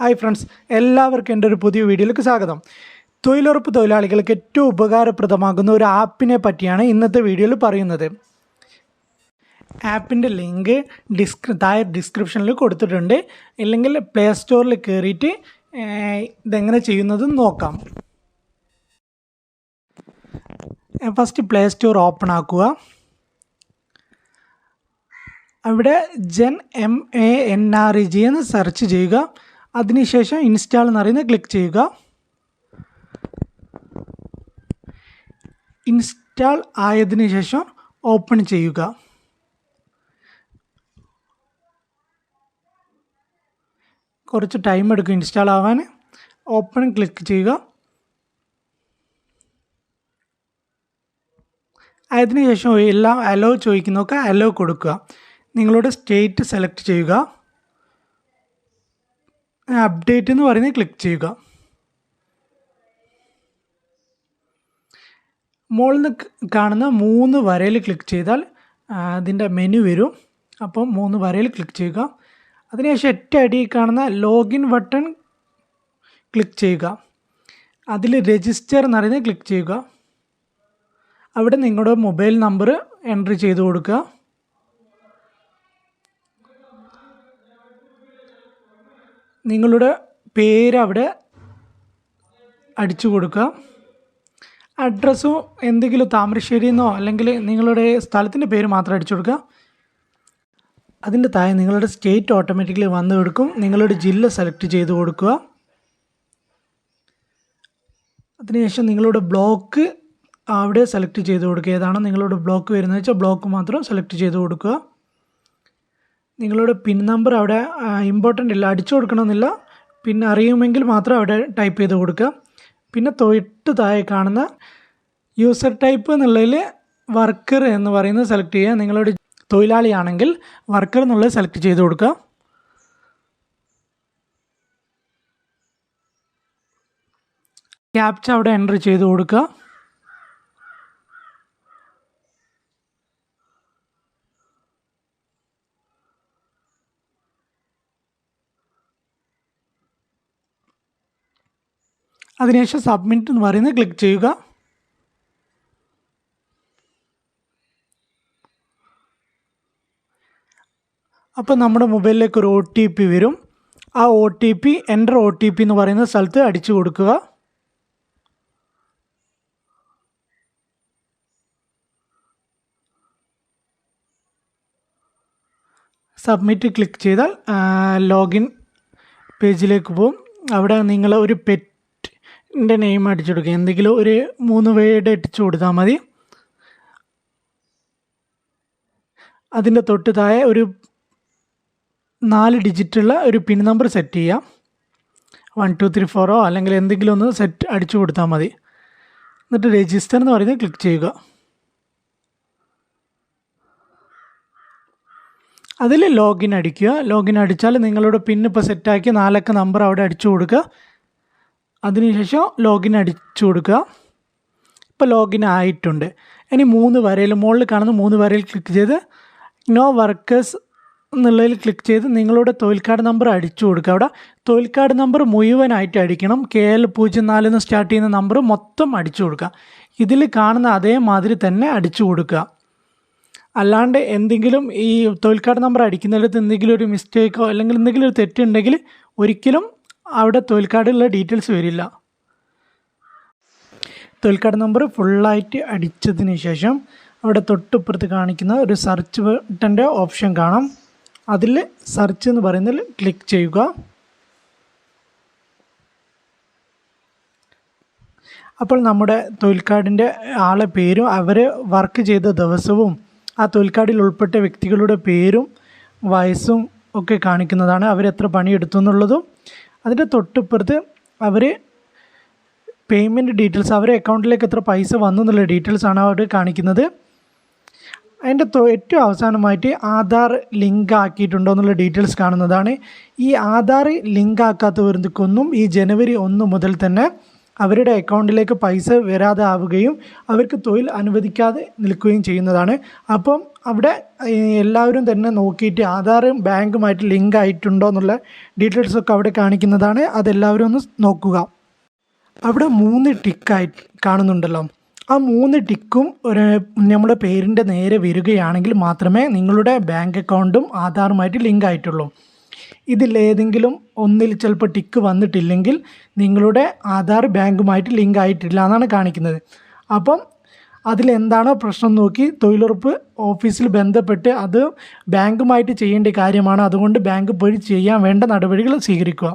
Hi friends എല്ലാവർക്കും എന്റെ ഒരു പുതിയ വീഡിയോയിലേക്ക് സ്വാഗതം. തൊഴിലുറപ്പ് തൊഴിലാളികൾക്ക് ഏറ്റവും ഉപകാരപ്രദമാകുന്ന ഒരു ആപ്പിനെ പറ്റിയാണ് ഇന്നത്തെ വീഡിയോയിൽ പറയുന്നത്. ആപ്പിന്റെ ലിങ്ക് ഡിസ്ക്രി താഴെ ഡിസ്ക്രിപ്ഷനിൽ കൊടുത്തിട്ടുണ്ട്. ഇല്ലെങ്കിൽ പ്ലേ സ്റ്റോറിൽ കയറിയിട്ട് ഇതെങ്ങനെ ചെയ്യുന്നത് നോക്കാം. ഫസ്റ്റ് പ്ലേ സ്റ്റോർ ഓപ്പൺ ആക്കുക. അവിടെ Jen M A N R E G എന്ന് സെർച്ച് ചെയ്യുക. അതിനുശേഷം ഇൻസ്റ്റാൾ എന്ന് പറയുന്നത് ക്ലിക്ക് ചെയ്യുക. ഇൻസ്റ്റാൾ ആയതിനു ശേഷം ഓപ്പൺ ചെയ്യുക. കുറച്ച് ടൈം എടുക്കും ഇൻസ്റ്റാൾ ആവാൻ. ഓപ്പൺ ക്ലിക്ക് ചെയ്യുക. അതിനുശേഷം എല്ലാം അലോ ചോദിക്കുന്നതൊക്കെ അലോ കൊടുക്കുക. നിങ്ങളുടെ സ്റ്റേറ്റ് സെലക്ട് ചെയ്യുക. അപ്ഡേറ്റ് എന്ന് പറയുന്നത് ക്ലിക്ക് ചെയ്യുക. മുകളിൽ നിന്ന് കാണുന്ന മൂന്ന് വരയിൽ ക്ലിക്ക് ചെയ്താൽ അതിന്റെ മെനു വരും. അപ്പോൾ മൂന്ന് വരയിൽ ക്ലിക്ക് ചെയ്യുക. അതിനുശേഷം ഏറ്റവും അടിയിൽ കാണുന്ന ലോഗിൻ ബട്ടൺ ക്ലിക്ക് ചെയ്യുക. അതിൽ രജിസ്റ്റർ എന്ന് പറയുന്നത് ക്ലിക്ക് ചെയ്യുക. അവിടെ നിങ്ങളുടെ മൊബൈൽ നമ്പർ എൻട്രി ചെയ്ത് കൊടുക്കുക. നിങ്ങളുടെ പേര് അവിടെ അടിച്ചു കൊടുക്കുക. അഡ്രസ്സോ എന്തെങ്കിലും താമരശ്ശേരി എന്നോ അല്ലെങ്കിൽ നിങ്ങളുടെ സ്ഥലത്തിന്റെ പേര് മാത്രം അടിച്ചു കൊടുക്കുക. അതിന്റെ താഴെ നിങ്ങളുടെ സ്റ്റേറ്റ് ഓട്ടോമാറ്റിക്കലി വന്നു കൊടുക്കും നിങ്ങളുടെ ജില്ല സെലക്ട് ചെയ്ത് കൊടുക്കുക. അതിനുശേഷം നിങ്ങളുടെ ബ്ലോക്ക് അവിടെ സെലക്ട് ചെയ്ത് കൊടുക്കുക. ഏതാണോ നിങ്ങളുടെ ബ്ലോക്ക് വരുന്നത് വെച്ചാൽ ബ്ലോക്ക് മാത്രം സെലക്ട് ചെയ്ത് കൊടുക്കുക. നിങ്ങളുടെ പിൻ നമ്പർ അവിടെ ഇമ്പോർട്ടന്റ് അല്ല അടിച്ചു കൊടുക്കണമെന്നില്ല. പിന്നെ അറിയുമെങ്കിൽ മാത്രം അവിടെ ടൈപ്പ് ചെയ്ത് കൊടുക്കുക. പിന്നെ തൊട്ട് താഴെ കാണുന്ന യൂസർ ടൈപ്പ് എന്നുള്ളതിൽ വർക്കർ എന്ന് പറയുന്നത് സെലക്ട് ചെയ്യുക. നിങ്ങളൊരു തൊഴിലാളിയാണെങ്കിൽ വർക്കർ എന്നുള്ളത് സെലക്ട് ചെയ്ത് കൊടുക്കുക. ക്യാപ്ച അവിടെ എന്റർ ചെയ്ത് കൊടുക്കുക. അതിനുശേഷം സബ്മിറ്റ് എന്ന് പറയുന്നത് ക്ലിക്ക് ചെയ്യുക. അപ്പോൾ നമ്മുടെ മൊബൈലിലേക്ക് ഒരു ഒ ടി പി വരും. ആ O T P enter O T P എന്ന് പറയുന്ന സ്ഥലത്ത് അടിച്ചു കൊടുക്കുക. സബ്മിറ്റ് ക്ലിക്ക് ചെയ്താൽ ലോഗിൻ പേജിലേക്ക് പോകും. അവിടെ നിങ്ങൾ ഒരു പെറ്റിന്റെ നെയിം അടിച്ചു കൊടുക്കുക. എന്തെങ്കിലും ഒരു മൂന്ന് വേഡ് അടിച്ചു കൊടുത്താൽ മതി. അതിന്റെ തൊട്ട് താഴെ ഒരു നാല് ഡിജിറ്റുള്ള ഒരു പിൻ നമ്പർ സെറ്റ് ചെയ്യാം. വൺ ടു ത്രീ ഫോറോ അല്ലെങ്കിൽ എന്തെങ്കിലും ഒന്ന് സെറ്റ് അടിച്ചു കൊടുത്താൽ മതി. എന്നിട്ട് രജിസ്റ്റർ എന്ന് പറയുന്നത് ക്ലിക്ക് ചെയ്യുക. അതിൽ ലോഗിൻ അടിക്കുക. ലോഗിൻ അടിച്ചാൽ നിങ്ങളുടെ പിൻ സെറ്റാക്കി നാലക്ക നമ്പർ അവിടെ അടിച്ചു കൊടുക്കുക. അതിനുശേഷം ലോഗിൻ അടിച്ചു കൊടുക്കുക. ഇപ്പോൾ ലോഗിൻ ആയിട്ടുണ്ട്. ഇനി മൂന്ന് വരയിൽ മുകളിൽ കാണുന്ന മൂന്ന് വരയിൽ ക്ലിക്ക് ചെയ്ത് നോ വർക്കേഴ്സ് എന്നുള്ളതിൽ ക്ലിക്ക് ചെയ്ത് നിങ്ങളുടെ തൊഴിൽ കാർഡ് നമ്പർ അടിച്ചു കൊടുക്കുക. അവിടെ തൊഴിൽ കാർഡ് നമ്പർ മുഴുവനായിട്ട് അടിക്കണം. കെ എൽ പൂജ്യം നാലിൽ നിന്ന് സ്റ്റാർട്ട് ചെയ്യുന്ന നമ്പർ മൊത്തം അടിച്ചു കൊടുക്കുക. ഇതിൽ കാണുന്ന അതേമാതിരി തന്നെ അടിച്ചു കൊടുക്കുക. അല്ലാണ്ട് എന്തെങ്കിലും ഈ തൊഴിൽ കാർഡ് നമ്പർ അടിക്കുന്നിടത്ത് എന്തെങ്കിലും ഒരു മിസ്റ്റേക്കോ അല്ലെങ്കിൽ എന്തെങ്കിലും ഒരു തെറ്റുണ്ടെങ്കിൽ ഒരിക്കലും അവിടെ തൊഴിൽ കാർഡിലുള്ള ഡീറ്റെയിൽസ് വരില്ല. തൊഴിൽ കാർഡ് നമ്പർ ഫുള്ളായിട്ട് അടിച്ചതിന് ശേഷം അവിടെ തൊട്ടിപ്പുറത്ത് കാണിക്കുന്ന ഒരു സെർച്ച് ബട്ടന്റെ ഓപ്ഷൻ കാണാം. അതിൽ സെർച്ച് എന്ന് പറയുന്നതിൽ ക്ലിക്ക് ചെയ്യുക. അപ്പോൾ നമ്മുടെ തൊഴിൽ കാർഡിന്റെ ആളെ പേരും അവർ വർക്ക് ചെയ്ത ദിവസവും ആ തൊഴിൽ കാർഡിൽ ഉൾപ്പെട്ട വ്യക്തികളുടെ പേരും വയസ്സും ഒക്കെ കാണിക്കുന്നതാണ് അവർ എത്ര പണിയെടുത്തു എന്നുള്ളതും. അതിന്റെ തൊട്ടിപ്പുറത്ത് അവർ പേയ്മെന്റ് ഡീറ്റെയിൽസ് അവരെ അക്കൗണ്ടിലേക്ക് എത്ര പൈസ വന്നു എന്നുള്ള ഡീറ്റെയിൽസ് ആണ് അവിടെ കാണിക്കുന്നത്. അതിന്റെ ഏറ്റവും അവസാനമായിട്ട് ആധാർ ലിങ്ക് ആക്കിയിട്ടുണ്ടോ എന്നുള്ള ഡീറ്റെയിൽസ് കാണുന്നതാണ്. ഈ ആധാർ ലിങ്ക് ആക്കാത്തവർക്കൊന്നും ഈ ജനുവരി ഒന്ന് മുതൽ തന്നെ അവരുടെ അക്കൗണ്ടിലേക്ക് പൈസ വരാതെ ആവുകയും അവർക്ക് തൊഴിൽ അനുവദിക്കാതെ നിൽക്കുകയും ചെയ്യുന്നതാണ്. അപ്പം അവിടെ എല്ലാവരും തന്നെ നോക്കിയിട്ട് ആധാറും ബാങ്കുമായിട്ട് ലിങ്ക് ആയിട്ടുണ്ടോ എന്നുള്ള ഡീറ്റെയിൽസൊക്കെ അവിടെ കാണിക്കുന്നതാണ്. അതെല്ലാവരും ഒന്ന് നോക്കുക. അവിടെ മൂന്ന് ടിക്കായി കാണുന്നുണ്ടല്ലോ. ആ മൂന്ന് ടിക്കും ഒരു നമ്മുടെ പേരിന്റെ നേരെ വരികയാണെങ്കിൽ മാത്രമേ നിങ്ങളുടെ ബാങ്ക് അക്കൗണ്ടും ആധാറുമായിട്ട് ലിങ്ക് ആയിട്ടുള്ളൂ. ഇതിലേതെങ്കിലും ഒന്നിൽ ചിലപ്പോൾ ടിക്ക് വന്നിട്ടില്ലെങ്കിൽ നിങ്ങളുടെ ആധാർ ബാങ്കുമായിട്ട് ലിങ്ക് ആയിട്ടില്ല എന്നാണ് കാണിക്കുന്നത്. അപ്പം അതിലെന്താണോ പ്രശ്നം നോക്കി തൊഴിലുറപ്പ് ഓഫീസിൽ ബന്ധപ്പെട്ട് അത് ബാങ്കുമായിട്ട് ചെയ്യേണ്ട കാര്യമാണ്. അതുകൊണ്ട് ബാങ്ക് പോയി ചെയ്യാൻ വേണ്ട നടപടികൾ സ്വീകരിക്കുക.